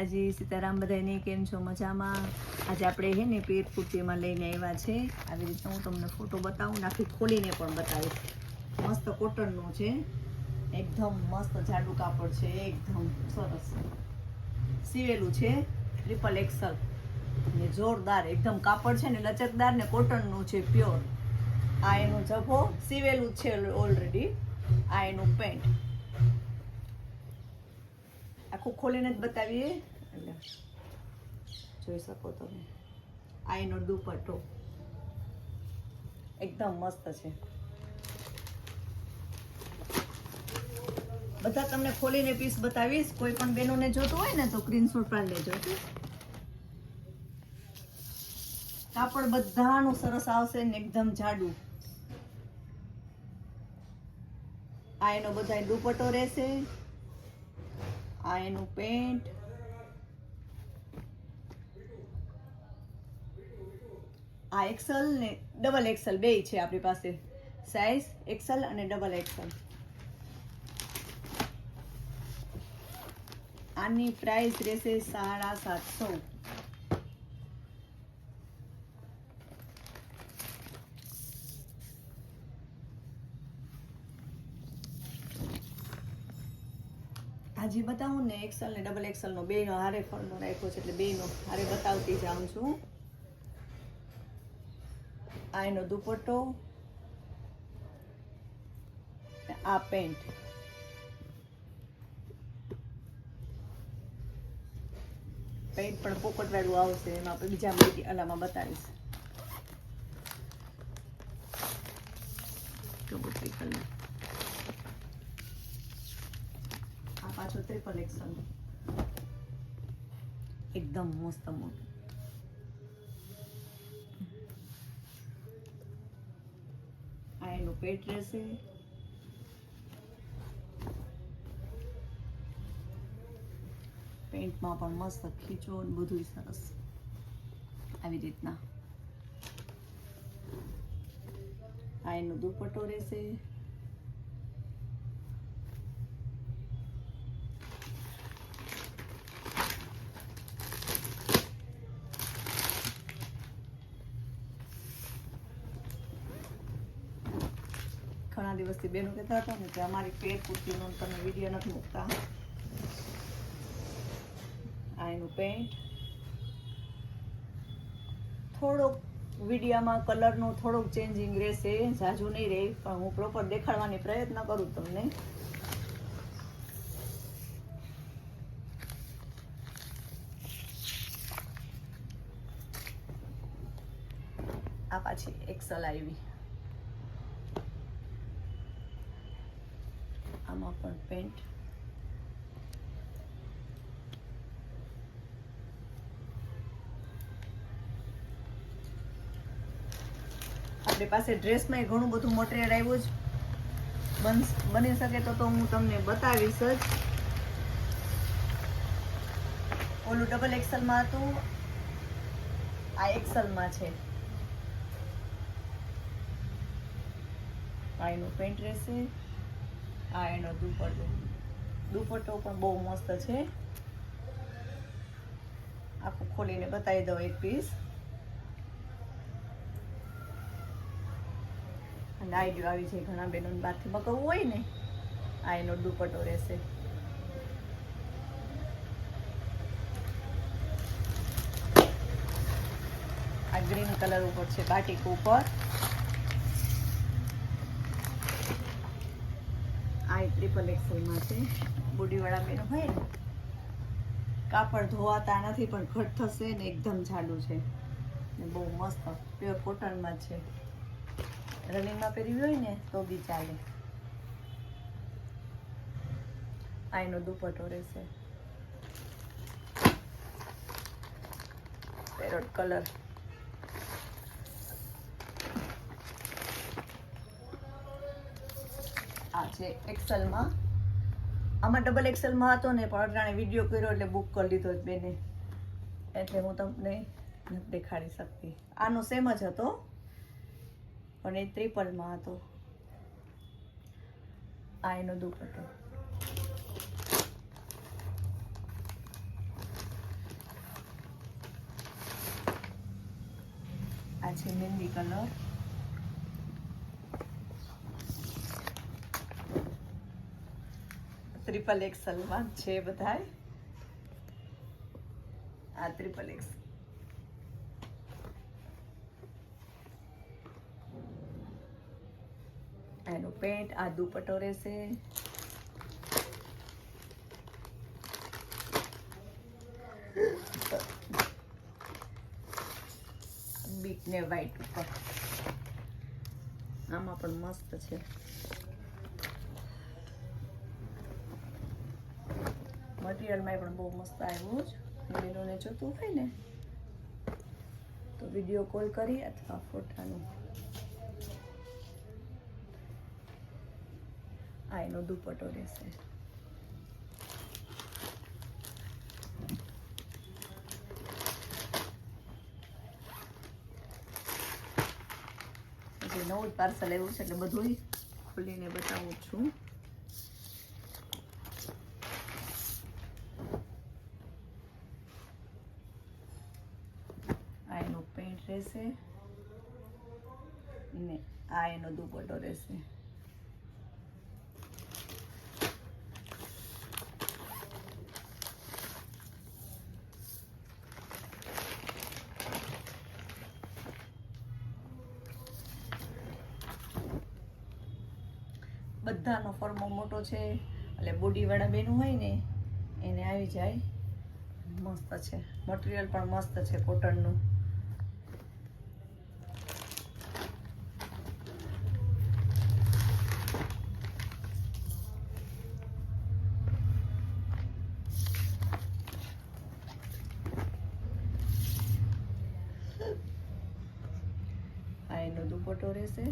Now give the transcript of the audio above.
આજે સીતારામ બધાને કેમ છો? મજામાં? આજે આપણે હે ને પેટ કુર્તીમાં લઈને આવ્યા છે. આવી રીતના હું તમને ફોટો બતાવું નાખી ખોલીને પણ બતાવીશ. મસ્ત કોટનનું છે. એકદમ મસ્ત જાડું કાપડ છે. એકદમ સરસ. સીવેલું છે. ટ્રિપલ એક્સલ ને જોરદાર એકદમ કાપડ છે ને લચકદાર ને કોટનનું છે પ્યોર આ એનું જભો સીવેલું છે ઓલરેડી આ એનું પેન્ટ આખું ખોલીને જ બતાવીએ એટલે જોઈ શકો તમે આ એનો દુપટ્ટો એકદમ મસ્ત છે બધા તમને ખોલીને પીસ બતાવીશ કોઈ પણ બહેનોને જોતું હોય ને તો સ્ક્રીનશોટ પણ લેજો? કાપડ બધાનું સરસ આવશે ને એકદમ જાડું આ એનો બધા દુપટ્ટો રહેશે આ એનું પેન્ટ. આ એક્સલ ને ડબલ એક્સલ બે છે આપણી પાસે. સાઈઝ એક્સલ અને ડબલ એક્સલ. આની પ્રાઇસ રહેશે સાડા સાતસો. હાજી બતાવું ને એક્સલ ને ડબલ એક્સલનો બેનો હારે ફળનો રાખ્યો છે એટલે બેનો હારે બતાવતી જાઉં છું. આ એનો દુપટ્ટો આ પેન્ટ. પેન્ટ પણ પોપટવાળું આવશે, એમાં આપણે બીજા માહિતી અલામાં બતાવીશ. કબૂતરી કલર. આ પાછો ત્રિપલ એક્સલ એકદમ મસ્ત મોટું. આ એનું પેટ રહેશે. પેન્ટમાં પણ મસ્ત ખીચો ને બધું સરસ. આવી રીતના. આ એનો દુપટ્ટો રહેશે. ઘણા દિવસથી બેનો કહેતા હતા ને કે અમારી પેટ કુર્તીનો તમે વીડિયો નથી મૂકતા. આ પેન્ટ થોડોક વિડીયામાં કલરનું થોડુંક ચેન્જિંગ રહેશે, ઝાઝું નહીં રહે, પણ હું પ્રોપર દેખાડવાની પ્રયત્ન કરું તમને. આ પાછી એક્સલ આવી. આમાં પણ પેન્ટ આપણી પાસે ડ્રેસમાં ઘણું બધું મટીરિયલ આવ્યું જ. બની શકે તો તો હું તમને બતાવીશ જ. ઓલું ડબલ એક્સલમાં હતું. આ એક્સલમાં છે. આ પેન્ટ રહેશે. આ એનો દુપટ્ટો. દુપટ્ટો પણ બહુ મસ્ત છે. આખું ખોલીને બતાવી દઉં એક પીસ અને આઈડિયો આવી છે ઘણા બહેનોને બહારથી મગાવવું હોય ને, આ એનો દુપટ્ટો રહેશે. આ ગ્રીન કલર ઉપર છે, બાટીક ઉપર. આ ટ્રિપલ એક્સેલમાં છે. બોડીવાળા બેનો હોય ને, કાપડ ધોવાતા નથી પણ ઘટ થશે ને એકદમ જાડું છે. ને બહુ મસ્ત પ્યોર કોટનમાં છે. રનિંગમાં પહેરવી હોય ને, તો બી ચાલે. આ એનો દુપટ્ટો રહેશે. પેરોટ કલર આ છે એક્સેલમાં આમાં ડબલ એક્સેલમાં હતો ને, પણ અટાણે વીડિયો કર્યો એટલે બુક કરી લીધો જ બેને. એટલે હું તમને નથી દેખાડી શકતી. આનો સેમ જ હતો, પણ એ ત્રિપલમાં હતો. આ એનો દુપટ્ટો. આ છે મહેંદી કલર ટ્રિપલ એક્સલમાં છે બધાય? આ ત્રિપલ એક્સ એનો પેન્ટ, આ દુપટ્ટો રહેશે. બીટ ને વ્હાઈટ ઉપર. આમાં પણ મસ્ત છે. મટીરિયલમાં પણ બહુ મસ્ત આવ્યું છે બહેનોને જોતું હોય ને, તો વીડિયો કોલ કરી અથવા ફોટાનું. આ એનો દુપટ્ટો રહેશે. જે નવું જ પાર્સલ આવ્યું છે એટલે બધું ખોલીને બતાવું છું આ એનો પેન્ટ રહેશે. ને આ એનો દુપટ્ટો રહેશે. બધાનો ફોર્મો મોટો છે, એટલે બોડીવાળા બેનું હોય ને, એને આવી જાય. મસ્ત છે. મટીરિયલ પણ મસ્ત છે કોટનનું. એનો રહેશે